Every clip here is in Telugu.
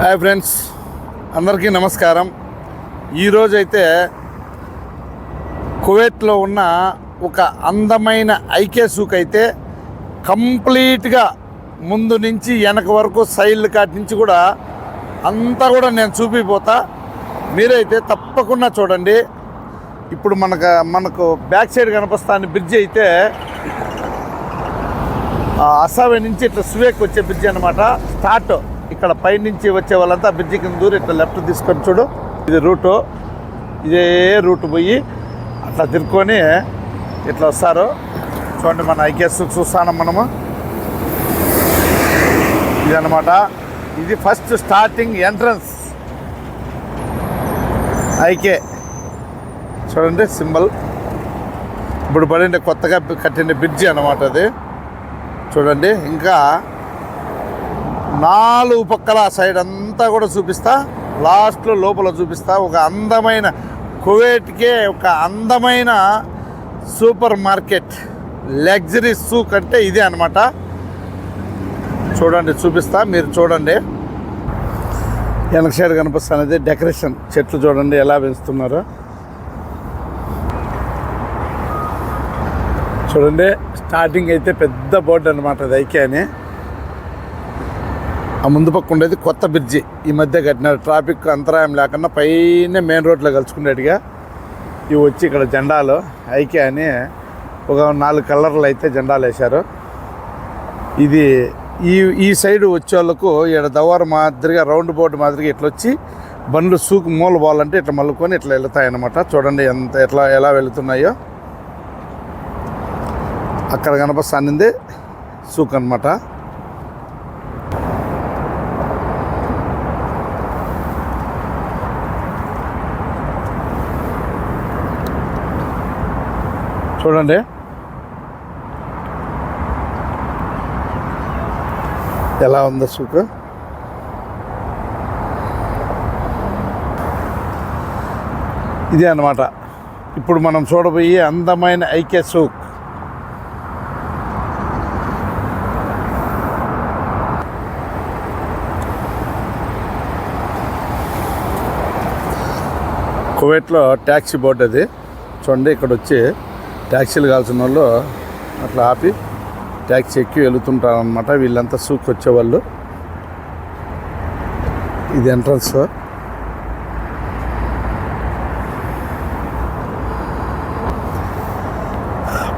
హాయ్ ఫ్రెండ్స్ అందరికీ నమస్కారం. ఈరోజైతే కువైట్లో ఉన్న ఒక అందమైన ఐకే సూక్ అయితే కంప్లీట్గా ముందు నుంచి వెనక వరకు సైల్ కాటి నుంచి కూడా అంతా కూడా నేను చూపిపోతా. మీరైతే తప్పకుండా చూడండి. ఇప్పుడు మనకు మనకు బ్యాక్ సైడ్ కనిపిస్తాను బ్రిడ్జ్ అయితే అసావే నుంచి ఇట్లా సువేక్ వచ్చే బ్రిడ్జ్ అనమాట స్టార్ట్. ఇక్కడ పైనుంచి వచ్చే వాళ్ళంతా బ్రిడ్జి కింద దూరం ఇట్లా లెఫ్ట్ తీసుకొని చూడు. ఇది రూటు. ఇదే రూట్ పోయి అట్లా తిరుక్కొని ఇట్లా వస్తారు. చూడండి మన ఐకేఎస్ చూస్తాను మనము. ఇది ఇది ఫస్ట్ స్టార్టింగ్ ఎంట్రన్స్ ఐకే. చూడండి సింబల్. ఇప్పుడు పడిన కొత్తగా కట్టిన బ్రిడ్జి అనమాట అది. చూడండి. ఇంకా నాలుగు పక్కల సైడ్ అంతా కూడా చూపిస్తా. లాస్ట్లో లోపల చూపిస్తా. ఒక అందమైన కువైట్కే ఒక అందమైన సూపర్ మార్కెట్. లగ్జరీ సూక్ అంటే ఇదే అనమాట చూడండి చూపిస్తా. మీరు చూడండి. వెనక సైడ్ కనిపిస్తున్నది డెకరేషన్. చెట్లు చూడండి ఎలా పెంచుతున్నారో. చూడండి స్టార్టింగ్ అయితే పెద్ద బోర్డు అనమాట అది ఐకే అని. ఆ ముందు పక్క ఉండేది కొత్త బ్రిడ్జి. ఈ మధ్య కట్టినారు. ట్రాఫిక్ అంతరాయం లేకుండా పైన మెయిన్ రోడ్లో కలుసుకునేట్టుగా ఇవి వచ్చి ఇక్కడ జెండాలు ఐకే అని ఒక నాలుగు కలర్లు అయితే జెండాలు వేశారు. ఇది ఈ ఈ సైడ్ వచ్చే వాళ్ళకు ఇక్కడ దవారు మాదిరిగా రౌండ్ బోర్డు మాదిరిగా ఇట్లా వచ్చి బండ్లు సూకు మూల పోవాలంటే ఇట్లా మల్లుకొని ఇట్లా వెళ్తాయి అన్నమాట చూడండి ఎంత ఎట్లా ఎలా వెళుతున్నాయో. అక్కడ కనపస్తానింది సూక్ అనమాట చూడండి. ఎలా ఉందో సూక్ ఇదే అన్నమాట. ఇప్పుడు మనం చూడబోయే అందమైన ఐకే సూక్ కువైట్లో ట్యాక్సీ బోర్డు అది. చూడండి ఇక్కడ వచ్చి ట్యాక్సీలు కాల్సిన వాళ్ళు అట్లా ఆపి ట్యాక్సీ ఎక్కి వెళుతుంటారనమాట వీళ్ళంతా సూక్ వచ్చేవాళ్ళు ఇది ఎంట్రన్స్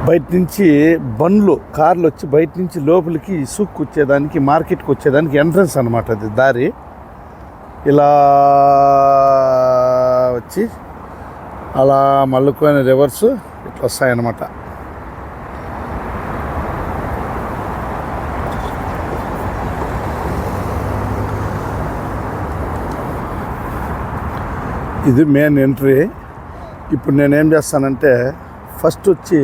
బయట నుంచి బండ్లు కార్లు వచ్చి బయట నుంచి లోపలికి సూక్కు వచ్చేదానికి మార్కెట్కి వచ్చేదానికి ఎంట్రన్స్ అనమాట అది దారి. ఇలా వచ్చి అలా మల్లుకొని రివర్స్ ఇట్లా వస్తాయన్నమాట. ఇది మెయిన్ ఎంట్రీ ఇప్పుడు నేనేం చేస్తానంటే ఫస్ట్ వచ్చి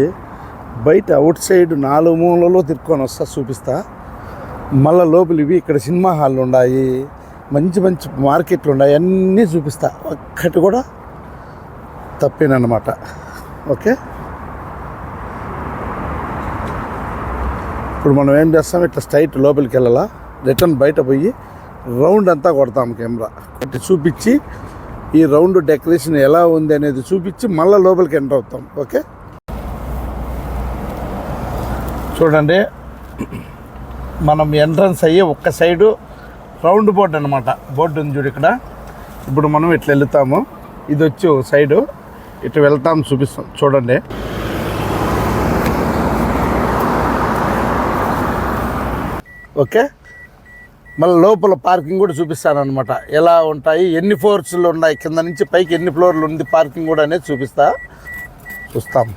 బయట అవుట్ సైడ్ నాలుగు మూలలో తిరుక్కొని వస్తా చూపిస్తా. మళ్ళీ లోపల ఇవి ఇక్కడ సినిమా హాళ్ళు ఉన్నాయి మంచి మంచి మార్కెట్లు ఉన్నాయి అన్నీ చూపిస్తా. ఒక్కటి కూడా తప్పేనమాట ఓకే. ఇప్పుడు మనం ఏం చేస్తాం? ఇట్లా స్ట్రైట్ లోపలికి వెళ్ళాలా? రిటర్న్ బయట పోయి రౌండ్ అంతా కొడతాం కెమెరా. కొట్టి చూపించి ఈ రౌండ్ డెకరేషన్ ఎలా ఉంది అనేది చూపించి మళ్ళీ లోపలికి ఎంటర్ అవుతాం. ఓకే? చూడండి. మనం ఎంట్రన్స్ అయ్యి ఒక్క సైడు రౌండ్ బోర్డు అనమాట బోర్డు ఉంది చూడు ఇక్కడ. ఇప్పుడు మనం ఇట్లా వెళ్తాము. ఇది వచ్చి ఒక సైడు. ఇటు వెళ్తాం చూపిస్తాం. చూడండి. ఓకే? మళ్ళీ లోపల పార్కింగ్ కూడా చూపిస్తాను అనమాట ఎలా ఉంటాయి ఎన్ని ఫ్లోర్స్లు ఉన్నాయి కింద నుంచి పైకి ఎన్ని ఫ్లోర్లు ఉంది పార్కింగ్ కూడా అనేది చూపిస్తా. చూస్తాం.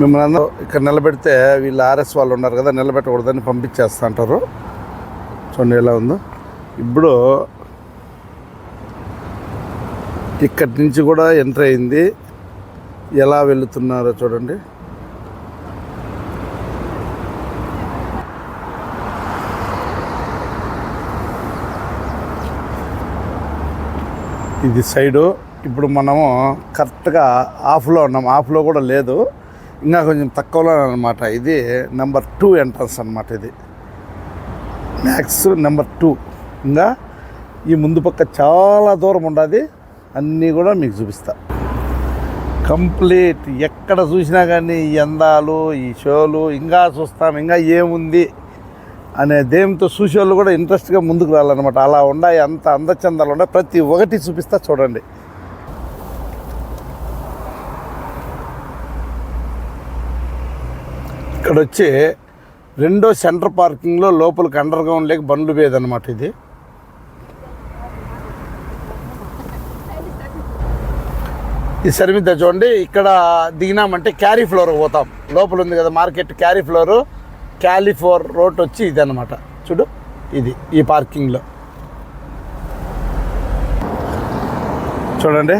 మిమ్మల్ని అందరూ ఇక్కడ నిలబెడితే వీళ్ళు ఆర్ఎస్ వాళ్ళు ఉన్నారు కదా నిలబెట్టకూడదని పంపించేస్తా అంటారు. చూడండి ఎలా ఉందో. ఇప్పుడు ఇక్కడి నుంచి కూడా ఎంటర్ అయింది. ఎలా వెళుతున్నారో చూడండి. ఇది సైడు. ఇప్పుడు మనము కరెక్ట్గా ఆఫ్లో ఉన్నాం. ఆఫ్లో కూడా లేదు. ఇంకా కొంచెం తక్కువలో అనమాట ఇది నెంబర్ టూ ఎంట్రన్స్ అనమాట ఇది. Max number two. ఇంకా ఈ ముందు పక్క చాలా దూరం ఉండదు. అన్నీ కూడా మీకు చూపిస్తా. కంప్లీట్ ఎక్కడ చూసినా కానీ ఈ అందాలు ఈ షోలు ఇంకా చూస్తాం ఇంకా ఏముంది అనే దేంతో చూసేవాళ్ళు కూడా ఇంట్రెస్ట్గా ముందుకు రావాలన్నమాట. అలా ఉన్నాయి అంత అందచందాలు ఉన్నాయి. ప్రతి ఒక్కటి చూపిస్తా చూడండి. ఇక్కడ వచ్చి రెండో సెంటర్ పార్కింగ్లో లోపలికి అండర్ గ్రౌండ్ లేక బండ్లు పోయేదన్నమాట ఇది. ఈ సరిమిద్ద చూడండి ఇక్కడ దిగినామంటే క్యారీ ఫ్లోర్ పోతాం. లోపల ఉంది కదా మార్కెట్ క్యారీ ఫ్లోర్ క్యాలిఫోర్ రోడ్ వచ్చి ఇది అనమాట చూడు ఇది ఈ పార్కింగ్లో చూడండి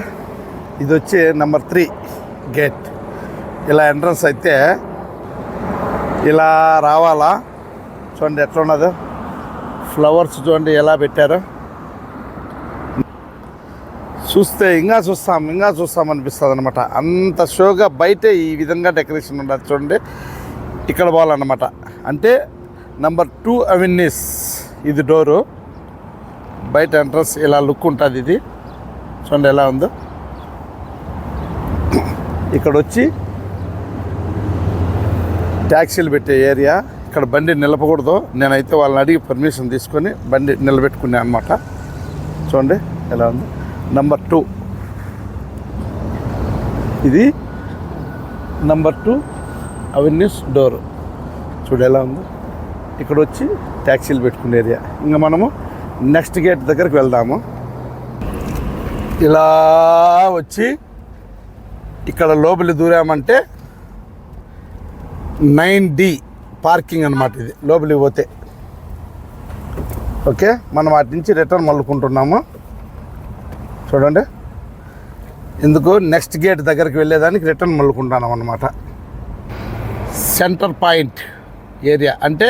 ఇది వచ్చి నెంబర్ త్రీ గేట్ ఇలా ఎంట్రన్స్ అయితే ఇలా రావాలా? చూడండి ఎట్లా ఉన్నదో? ఫ్లవర్స్ చూడండి ఎలా పెట్టారో? చూస్తే ఇంకా చూస్తాం ఇంకా చూస్తాం అనిపిస్తుంది అనమాట అంత షోగా బయటే ఈ విధంగా డెకరేషన్ ఉండదు చూడండి. ఇక్కడ పోవాలన్నమాట. అంటే నంబర్ టూ అవెన్యూస్ ఇది డోరు. బయట ఎంట్రన్స్ ఇలా లుక్ ఉంటుంది ఇది. చూడండి ఎలా ఉందో. ఇక్కడ వచ్చి ట్యాక్సీలు పెట్టే ఏరియా. ఇక్కడ బండి నిలపకూడదు. నేనైతే వాళ్ళని అడిగి పర్మిషన్ తీసుకొని బండి నిలబెట్టుకున్నాను అనమాట చూడండి ఎలా ఉంది. నంబర్ టూ ఇది నంబర్ టూ అవెన్యూస్ డోర్ చూడు ఎలా ఉంది. ఇక్కడ వచ్చి ట్యాక్సీలు పెట్టుకునే ఏరియా ఇంకా మనము నెక్స్ట్ గేట్ దగ్గరికి వెళ్దాము. ఇలా వచ్చి ఇక్కడ లోపలి దూరామంటే నైన్ డి పార్కింగ్ అనమాట ఇది. లోపలికి పోతే. ఓకే? మనం వాటి నుంచి రిటర్న్ మళ్ళుకుంటున్నాము. చూడండి. ఎందుకు నెక్స్ట్ గేట్ దగ్గరికి వెళ్ళేదానికి రిటర్న్ మళ్ళుకుంటాను అనమాట సెంటర్ పాయింట్ ఏరియా అంటే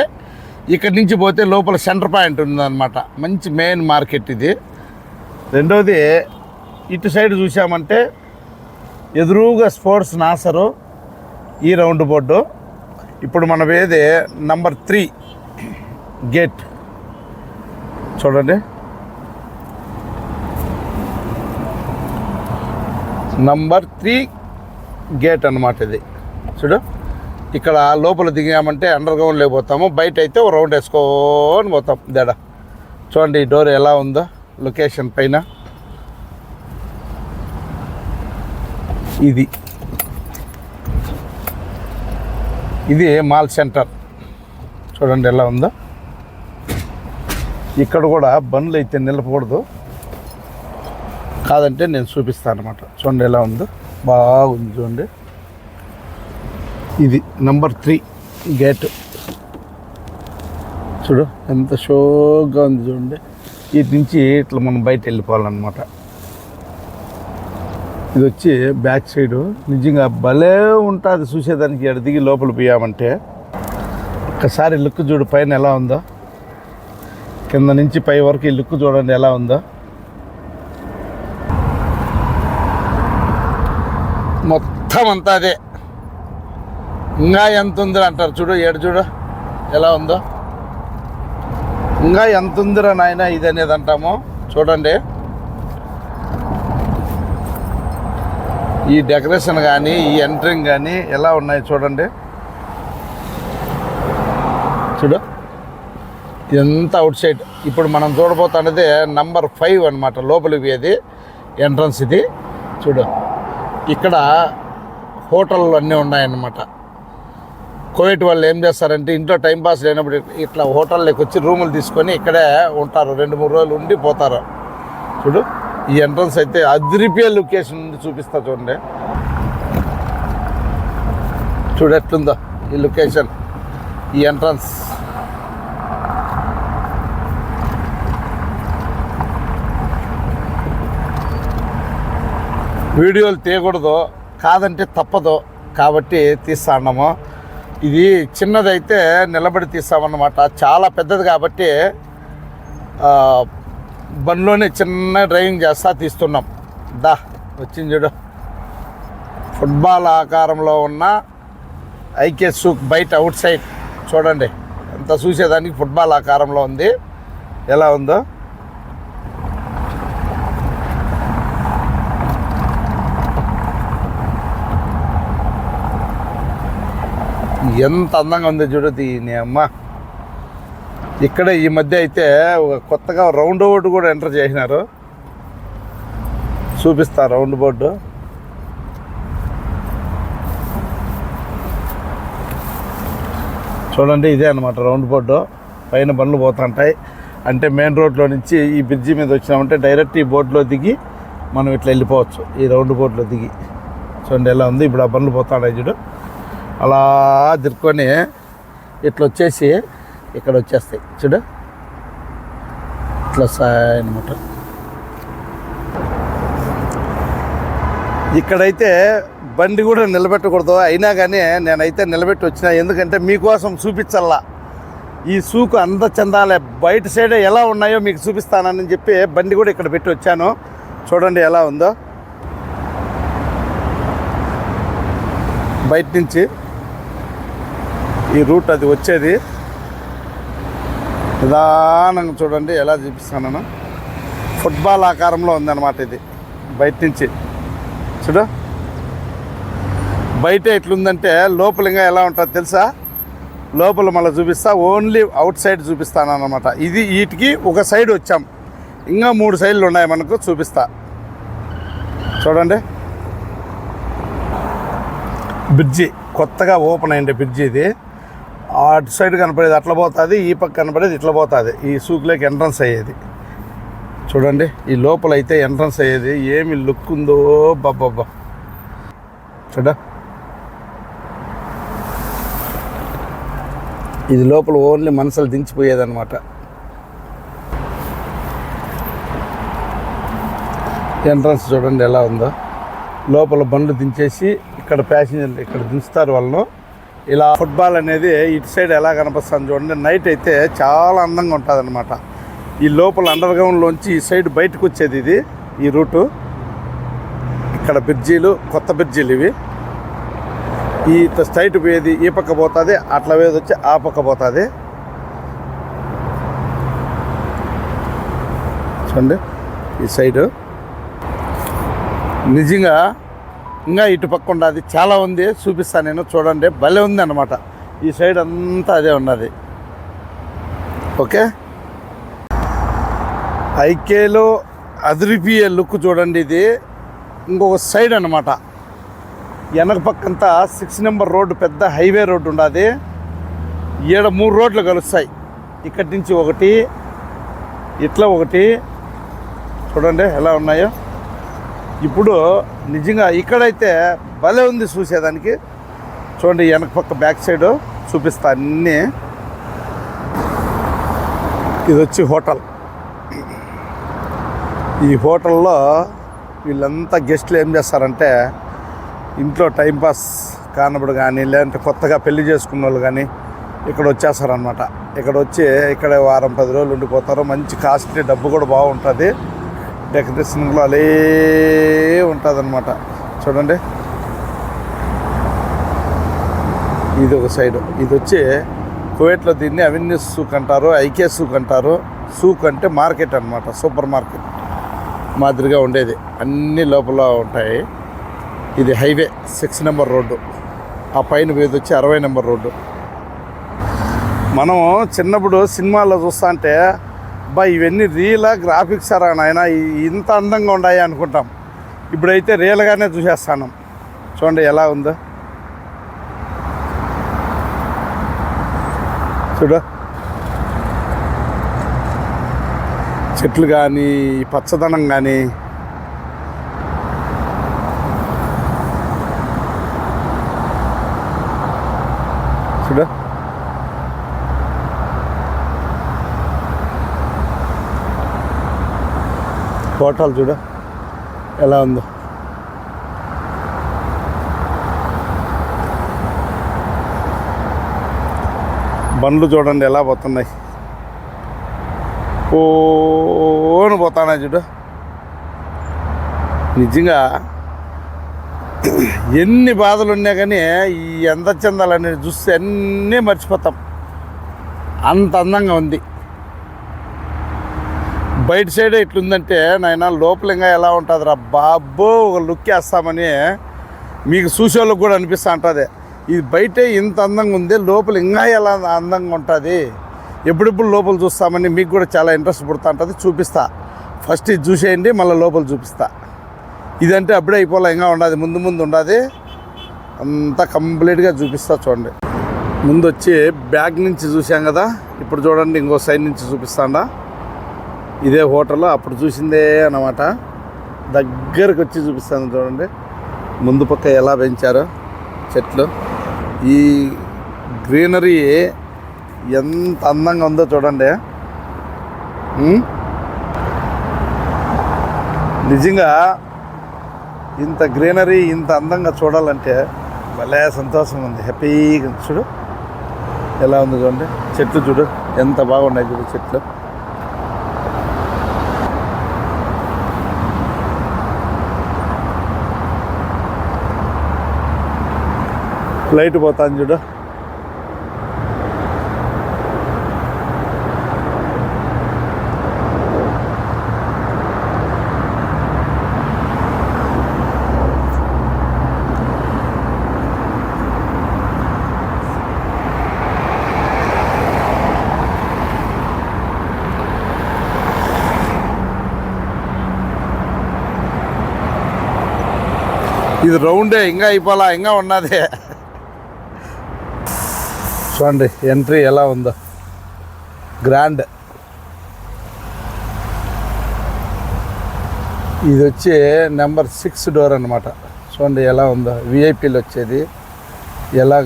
ఇక్కడి నుంచి పోతే లోపల సెంటర్ పాయింట్ ఉందన్నమాట. మంచి మెయిన్ మార్కెట్ ఇది. రెండోది ఇటు సైడ్ చూసామంటే ఎదురుగా స్పోర్ట్స్ నాసరు ఈ రౌండ్ బోర్డు ఇప్పుడు మనం ఏది నంబర్ త్రీ గేట్ చూడండి. నంబర్ త్రీ గేట్ అన్నమాట ఇది. చూడు. ఇక్కడ లోపల దిగామంటే అండర్ గ్రౌండ్ లేకపోతాము బయట అయితే ఓ రౌండ్ వేసుకొని పోతాం. దేడ. చూడండి ఈ డోర్ ఎలా ఉందో లొకేషన్ పైన. ఇది. ఇది మాల్ సెంటర్. చూడండి ఎలా ఉందో. ఇక్కడ కూడా బండ్లు అయితే నిలపకూడదు. కాదంటే నేను చూపిస్తాను అనమాట చూడండి ఎలా ఉందో. బాగుంది చూడండి. ఇది నంబర్ త్రీ గేట్ చూడు ఎంత షోగా ఉంది చూడండి. వీటి నుంచి ఇట్లా మనం బయట వెళ్ళిపోవాలన్నమాట. ఇది వచ్చి బ్యాక్ సైడ్ నిజంగా భలే ఉంటుంది చూసేదానికి. ఎడ దిగి లోపల పోయామంటే. ఒక్కసారి లుక్ చూడు పైన ఎలా ఉందో. కింద నుంచి పై వరకు ఈ లుక్ చూడండి ఎలా ఉందో. మొత్తం అంతా అదే. ఇంకా ఎంత ఉంది అంటారు చూడు ఏడు చూడు ఎలా ఉందో. ఇంకా ఎంత ఉందిరా నాయన ఇది అనేది అంటాము. చూడండి. ఈ డెకరేషన్ కానీ ఈ ఎంట్రింగ్ కానీ ఎలా ఉన్నాయి చూడండి. చూడు. ఎంత అవుట్ సైడ్. ఇప్పుడు మనం చూడబోతున్నది నంబర్ ఫైవ్ అనమాట లోపలికి అది ఎంట్రన్స్ ఇది. చూడు. ఇక్కడ హోటళ్ళు అన్నీ ఉన్నాయన్నమాట. కోవిడ్ వాళ్ళు ఏం చేస్తారంటే ఇంట్లో టైంపాస్ లేనప్పుడు ఇట్లా హోటల్లోకి వచ్చి రూములు తీసుకొని ఇక్కడే ఉంటారు. రెండు మూడు రోజులు ఉండి పోతారు. చూడు ఈ ఎంట్రన్స్ అయితే అదిరిపే లొకేషన్ నుండి చూపిస్తా చూడండి. చూడు ఎట్లుందో ఈ లొకేషన్ ఈ ఎంట్రన్స్. వీడియోలు తీయకూడదు. కాదంటే తప్పదు. కాబట్టి తీస్తా అన్నాము. ఇది చిన్నదైతే నిలబడి తీస్తామన్నమాట. చాలా పెద్దది కాబట్టి బండ్లోనే చిన్న డ్రైవింగ్ చేస్తా తీస్తున్నాం. దా వచ్చింది చూడు. ఫుట్బాల్ ఆకారంలో ఉన్న ఐకే సూక్ బయట అవుట్ సైడ్ చూడండి. అంత చూసేదానికి ఫుట్బాల్ ఆకారంలో ఉంది. ఎలా ఉందో? ఎంత అందంగా ఉంది చూడు దీని అమ్మ. ఇక్కడ ఈ మధ్య అయితే ఒక కొత్తగా రౌండ్ బోర్డు కూడా ఎంటర్ చేసినారు. చూపిస్తా రౌండ్ బోర్డు. చూడండి ఇదే అనమాట రౌండ్ బోర్డు. పైన బండ్లు పోతుంటాయి. అంటే మెయిన్ రోడ్లో నుంచి ఈ బ్రిడ్జి మీద వచ్చినామంటే డైరెక్ట్ ఈ బోర్డులో దిగి మనం ఇట్లా వెళ్ళిపోవచ్చు. ఈ రౌండ్ బోర్డులో దిగి. చూడండి ఎలా ఉంది? ఇప్పుడు ఆ బండ్లు పోతాడు చూడు. అలా తిరుక్కొని ఇట్లా వచ్చేసి ఇక్కడ వచ్చేస్తాయి. చూడు. ఇట్లా వస్తాయి అనమాట ఇక్కడైతే బండి కూడా నిలబెట్టకూడదు. అయినా కానీ నేనైతే నిలబెట్టి వచ్చిన ఎందుకంటే మీకోసం చూపించల్లా. ఈ సూకు అంద చందాలే. బయట సైడ్ ఎలా ఉన్నాయో మీకు చూపిస్తానని చెప్పి బండి కూడా ఇక్కడ పెట్టి వచ్చాను. చూడండి ఎలా ఉందో. బయట నుంచి ఈ రూట్ అది వచ్చేది. నిదానంగా చూడండి ఎలా చూపిస్తాను ఫుట్బాల్ ఆకారంలో ఉందన్నమాట ఇది. బయట నుంచి. చూడు. బయట ఎట్లుందంటే లోపల ఇంకా ఎలా ఉంటుంది తెలుసా? లోపల మళ్ళీ చూపిస్తా. ఓన్లీ అవుట్ సైడ్ చూపిస్తాను అనమాట ఇది వీటికి ఒక సైడ్ వచ్చాం. ఇంకా మూడు సైడ్లు ఉన్నాయి మనకు చూపిస్తా. చూడండి. బ్రిడ్జి కొత్తగా ఓపెన్ అయింది బ్రిడ్జి ఇది. అటు సైడ్ కనపడేది అట్లా పోతుంది ఈ పక్క కనపడేది ఇట్లా పోతుంది. ఈ సూకులోకి ఎంట్రన్స్ అయ్యేది. చూడండి ఈ లోపల అయితే ఎంట్రన్స్ అయ్యేది. ఏమి లుక్ ఉందో బాబ్బా చూడ ఇది లోపల ఓన్లీ మనసులు దించిపోయేదన్నమాట. ఎంట్రన్స్ చూడండి ఎలా ఉందో. లోపల బండ్లు దించేసి ఇక్కడ ప్యాసింజర్లు ఇక్కడ దించుతారు వాళ్ళను. ఇలా ఫుట్బాల్ అనేది ఇటు సైడ్ ఎలా కనిపిస్తుంది చూడండి. నైట్ అయితే చాలా అందంగా ఉంటుంది అనమాట ఈ లోపల అండర్ గ్రౌండ్లోంచి ఈ సైడ్ బయటకు వచ్చేది ఇది ఈ రూటు. ఇక్కడ బ్రిడ్జీలు కొత్త బ్రిడ్జీలు ఇవి. ఈ స్ట్రైట్ పోయేది ఈ పక్క పోతుంది అట్లా పోయేది వచ్చి ఆ పక్క పోతుంది. చూడండి ఈ సైడు. నిజంగా ఇంకా ఇటు పక్క ఉన్నది చాలా ఉంది చూపిస్తాను నేను చూడండి. భలే ఉంది అనమాట ఈ సైడ్ అంతా అదే ఉన్నది. ఓకే? ఐకేలో అదిరిపియే లుక్ చూడండి ఇది. ఇంకొక సైడ్ అనమాట వెనక పక్కంతా సిక్స్ నెంబర్ రోడ్డు పెద్ద హైవే రోడ్డు ఉన్నది ఈడ మూడు రోడ్లు కలుస్తాయి. ఇక్కడి నుంచి ఒకటి ఇట్లా ఒకటి. చూడండి ఎలా ఉన్నాయో. ఇప్పుడు నిజంగా ఇక్కడైతే భలే ఉంది చూసేదానికి. చూడండి వెనక పక్క బ్యాక్ సైడ్ చూపిస్తా అన్నీ. ఇది వచ్చి హోటల్. ఈ హోటల్లో వీళ్ళంతా గెస్ట్లు ఏం చేస్తారంటే ఇంట్లో టైంపాస్ కానప్పుడు కానీ లేదంటే కొత్తగా పెళ్ళి చేసుకున్న వాళ్ళు కానీ ఇక్కడ వచ్చేస్తారనమాట ఇక్కడ వచ్చి ఇక్కడ వారం పది రోజులు ఉండిపోతారు. మంచి కాస్ట్లీ డబ్బు కూడా బాగుంటుంది. డెకరేషన్లో అలే ఉంటుంది అనమాట చూడండి. ఇది ఒక సైడ్. ఇది వచ్చి కువైట్లో దీన్ని అవెన్యూ సూక్ అంటారు ఐకే సూక్ అంటారు సూక్ అంటే మార్కెట్ అనమాట సూపర్ మార్కెట్ మాదిరిగా ఉండేది. అన్ని లోపల ఉంటాయి. ఇది హైవే సిక్స్ నెంబర్ రోడ్డు. ఆ పైన పోయేది వచ్చి అరవై నెంబర్ రోడ్డు. మనం చిన్నప్పుడు సినిమాల్లో చూస్తా అంటే బా ఇవన్నీ రీలా గ్రాఫిక్స్ సరే నాయన ఇంత అందంగా ఉన్నాయి అనుకుంటాం. ఇప్పుడైతే రియల్గానే చూసేస్తాను. చూడండి ఎలా ఉందో. చూడు. చెట్లు కానీ పచ్చదనం కానీ చూడు హోటల్ చూడు. ఎలా ఉందో. బండ్లు చూడండి ఎలా పోతున్నాయి. ఓను పోతానా చూడు. నిజంగా ఎన్ని బాధలు ఉన్నా కానీ ఈ ఎంత చందాలు అనేది చూస్తే అన్నీ మర్చిపోతాం. అంత అందంగా ఉంది. బయట సైడ్ ఇట్లుందంటే నాయన లోపల ఇంకా ఎలా ఉంటుంది రా బాబో ఒక లుక్ వేస్తామని మీకు చూసేవాళ్ళకి కూడా అనిపిస్తూ ఉంటుంది. ఇది బయటే ఇంత అందంగా ఉంది లోపల ఇంకా ఎలా అందంగా ఉంటుంది? ఎప్పుడెప్పుడు లోపల చూస్తామని మీకు కూడా చాలా ఇంట్రెస్ట్ పుడుతూ ఉంటుంది చూపిస్తా. ఫస్ట్ ఇది చూసేయండి మళ్ళీ లోపల చూపిస్తా. ఇదంటే అప్పుడే అయిపోలే ఇంకా ఉండదు ముందు ముందు ఉండదు. అంతా కంప్లీట్గా చూపిస్తా చూడండి. ముందు వచ్చి బ్యాగ్ నుంచి చూసాం కదా ఇప్పుడు చూడండి ఇంకో సైడ్ నుంచి చూపిస్తాండా. ఇదే హోటల్లో అప్పుడు చూసిందే అన్నమాట. దగ్గరకు వచ్చి చూపిస్తాను చూడండి. ముందు పక్క ఎలా పెంచారో చెట్లు. ఈ గ్రీనరీ ఎంత అందంగా ఉందో చూడండి. నిజంగా ఇంత గ్రీనరీ ఇంత అందంగా చూడాలంటే భలే సంతోషం ఉంది. హ్యాపీగా చూడు. ఎలా ఉంది చూడండి. చెట్లు చూడు. ఎంత బాగున్నాయి చూడు చెట్లు. లైట్ పోతాను చూడు. ఇది రౌండే ఇంకా అయిపోలా ఇంకా ఉన్నదే. చూడండి ఎంట్రీ ఎలా ఉందో. గ్రాండ్ ఇది వచ్చి నెంబర్ సిక్స్ డోర్ అనమాట చూడండి ఎలా ఉందో. విఐపీలు వచ్చేది. ఎలా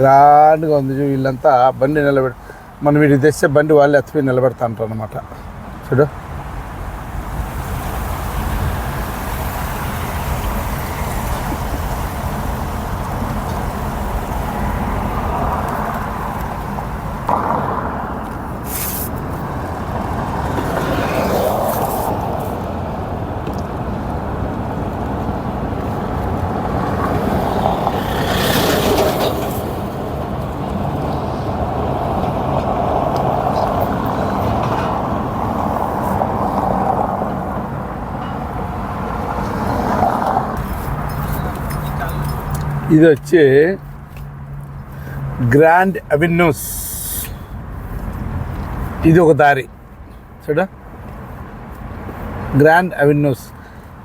గ్రాండ్గా ఉంది వీళ్ళంతా బండి నిలబెట్టి మనం వీడి తెస్తే బండి వాళ్ళే ఎత్తిపోయి నిలబెడతా అంటారు అనమాట చూడు. ఇది వచ్చి గ్రాండ్ అవెన్యూస్ ఇది ఒక దారి. చూడ. గ్రాండ్ అవెన్యూస్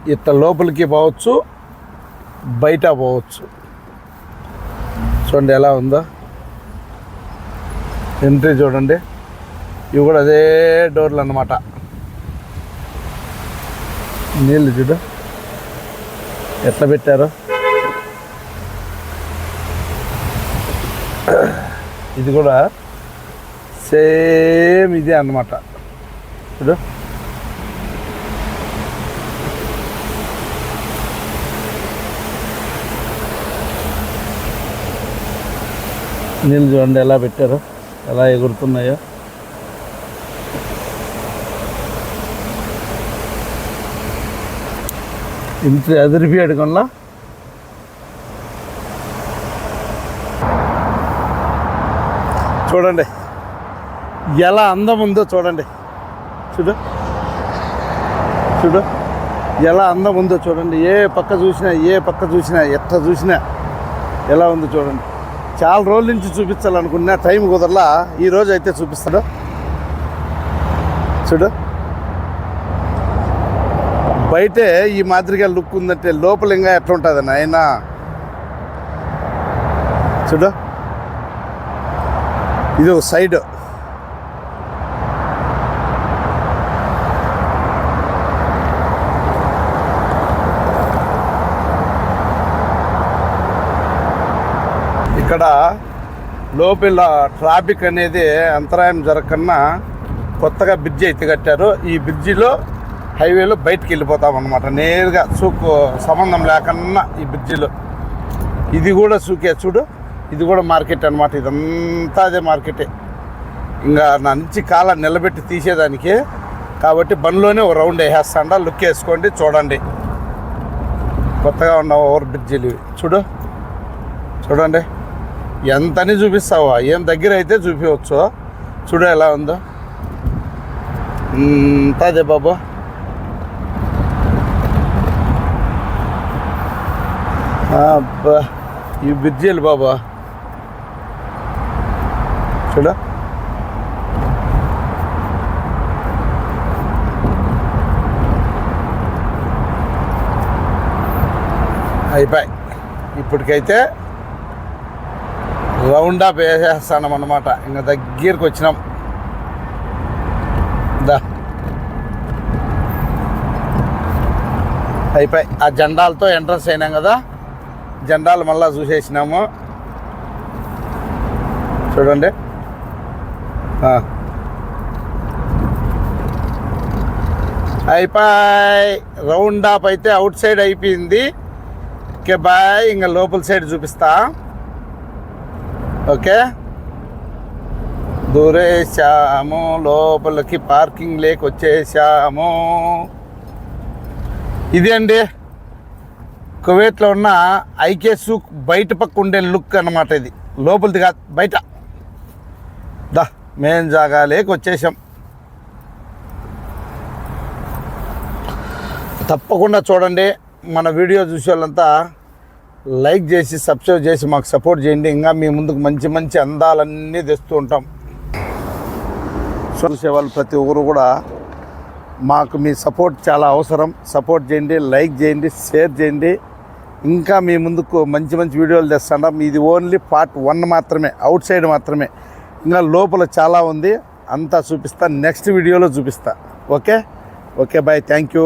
ఇట్ట లోపలికి పోవచ్చు బయట పోవచ్చు. చూడండి ఎలా ఉందో. ఎంట్రీ చూడండి. ఇవి కూడా అదే డోర్లు అన్నమాట. నీళ్ళు చూడు. ఎట్లా పెట్టారో. ఇది కూడా సేమ్ ఇదే అన్నమాట. చూడు. నీళ్ళు చూడండి ఎలా పెట్టారు ఎలా ఎగురుతున్నాయో. ఇంత అదిరిపోయాడు కొనలా. చూడండి. ఎలా అందం ఉందో చూడండి. చూడు. చూడు. ఎలా అందం ఉందో చూడండి. ఏ పక్క చూసినా ఏ పక్క చూసినా ఎట్లా చూసినా ఎలా ఉందో చూడండి. చాలా రోజుల నుంచి చూపించాలనుకున్నా టైం కుదరలా. ఈ రోజు అయితే చూపిస్తాడు చూడు. బయటే ఈ మాదిరిగా లుక్ ఉందంటే లోపల ఇంకా ఎట్లా ఉంటుంది నాయన చూడు. ఇది ఒక సైడ్. ఇక్కడ లోపల ట్రాఫిక్ అనేది అంతరాయం జరగకుండా కొత్తగా బ్రిడ్జి అయితే కట్టారు. ఈ బ్రిడ్జిలో హైవేలో బయటికి వెళ్ళిపోతాం అనమాట నేరుగా సూకు సంబంధం లేకన్నా ఈ బ్రిడ్జిలో. ఇది కూడా సూకే చూడు. ఇది కూడా మార్కెట్ అనమాట ఇదంతా అదే మార్కెటే. ఇంకా నా నుంచి కాలం నిలబెట్టి తీసేదానికి కాబట్టి బండ్లోనే ఒక రౌండ్ వేసేస్తాండ లుక్ వేసుకోండి చూడండి. కొత్తగా ఉన్న ఓవర్ బ్రిడ్జిలు చూడు చూడండి. ఎంతని చూపిస్తావా? ఏం దగ్గర అయితే చూపించవచ్చు చూడు ఎలా ఉందో. అదే బాబు. అబ్బా ఈ బ్రిడ్జిలు బాబా. చూడ. అయిపోయి. ఇప్పటికైతే రౌండ్ అప్ వేసేస్తాం అన్నమాట. ఇంకా దగ్గరికి వచ్చినాం. దా. అయిపోయి. ఆ జెండాలతో ఎంట్రన్స్ అయినాం కదా. జెండాలు మళ్ళీ చూసేసినాము. చూడండి. అయిపోయి. రౌండ్ ఆప్ అయితే అవుట్ సైడ్ అయిపోయింది. Okay bye. ఇంకా లోపల సైడ్ చూపిస్తా. ఓకే. దూరేసాము లోపలికి పార్కింగ్ లేక్ వచ్చేసాము ఇది అండి. కువైట్లో ఉన్న ఐకే సూక్ బయట పక్క ఉండే లుక్ అన్నమాట ఇది. లోపలిది కాదు బయట. దా. మేం జాగా వచ్చేసాం. తప్పకుండా చూడండి మన వీడియో చూసే వాళ్ళంతా లైక్ చేసి సబ్స్క్రైబ్ చేసి మాకు సపోర్ట్ చేయండి. ఇంకా మీ ముందుకు మంచి మంచి అందాలన్నీ తెస్తూ ఉంటాం. చూసే వాళ్ళు ప్రతి ఒక్కరు కూడా మాకు మీ సపోర్ట్ చాలా అవసరం. సపోర్ట్ చేయండి లైక్ చేయండి షేర్ చేయండి. ఇంకా మీ ముందుకు మంచి మంచి వీడియోలు తెస్తాం ఇది ఓన్లీ పార్ట్ వన్ మాత్రమే అవుట్ సైడ్ మాత్రమే. ఇంకా లోపల చాలా ఉంది. అంతా చూపిస్తా. నెక్స్ట్ వీడియోలో చూపిస్తా. Okay okay bye thank you